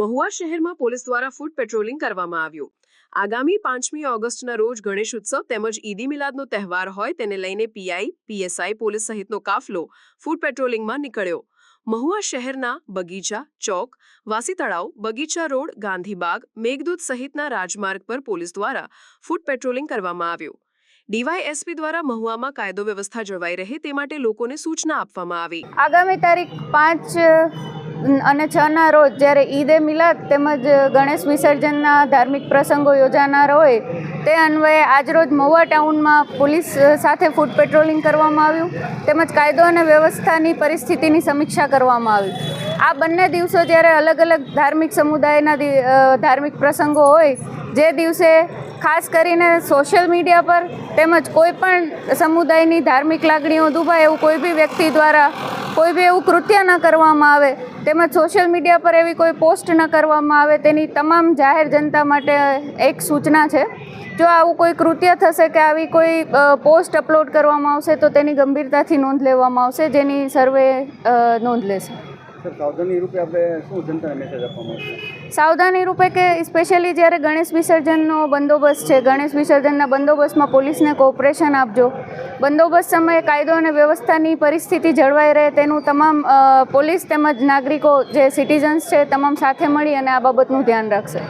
મહુવા શહેરમાં પોલીસ દ્વારા food patrolling કરવામાં આવ્યું. આગામી પાંચમી ઓગસ્ટના રોજ ગણેશ ઉત્સવ તેમજ ઈદી મિલાદનો તહેવાર હોય તેને લઈને પીઆઈ, પીએસઆઈ પોલીસ સહિતનો કાફલો ફૂડ પેટ્રોલિંગમાં નીકળ્યો. મહુવા શહેરના બગીચા, ચોક, વાસી તળાવ, બગીચા રોડ ગાંધીબાગ મેઘદૂત સહિતના રાજમાર્ગ પર પોલીસ દ્વારા ફૂડ પેટ્રોલિંગ કરવામાં આવ્યું. ડીવાયએસપી દ્વારા મહુવામાં કાયદો વ્યવસ્થા જળવાઈ રહે તે માટે લોકોને સૂચના આપવામાં આવી. આગામી તારીખ પાંચ અને છના રોજ જ્યારે ઈદ મિલાદ તેમજ ગણેશ વિસર્જનના ધાર્મિક પ્રસંગો યોજાનાર હોય, તે અન્વયે આજરોજ મહુવા ટાઉનમાં પોલીસ સાથે ફૂડ પેટ્રોલિંગ કરવામાં આવ્યું, તેમજ કાયદો અને વ્યવસ્થાની પરિસ્થિતિની સમીક્ષા કરવામાં આવી. આ બંને દિવસો જ્યારે અલગ અલગ ધાર્મિક સમુદાયના ધાર્મિક પ્રસંગો હોય, જે દિવસે ખાસ કરીને સોશિયલ મીડિયા પર તેમજ કોઈ પણ સમુદાયની ધાર્મિક લાગણીઓ દુભાય એવું કોઈ બી વ્યક્તિ દ્વારા કોઈ બી એવું કૃત્ય ન કરવામાં આવે તેમજ સોશિયલ મીડિયા પર એવી કોઈ પોસ્ટ ન કરવામાં આવે તેની તમામ જાહેર જનતા માટે એક સૂચના છે. જો આવું કોઈ કૃત્ય થશે કે આવી કોઈ પોસ્ટ અપલોડ કરવામાં આવશે તો તેની ગંભીરતાથી નોંધ લેવામાં આવશે જેની સર્વે નોંધ લેશે. સાવધાની રૂપે કે સ્પેશિયલી જ્યારે ગણેશ વિસર્જનનો બંદોબસ્ત છે ગણેશ વિસર્જનના બંદોબસ્તમાં પોલીસને કોઓપરેશન આપજો. બંદોબસ્ત સમયે કાયદો અને વ્યવસ્થાની પરિસ્થિતિ જળવાઈ રહે તેનું તમામ પોલીસ તેમજ નાગરિકો જે સિટીઝન્સ છે, તમામ સાથે મળી અને આ બાબતનું ધ્યાન રાખશે.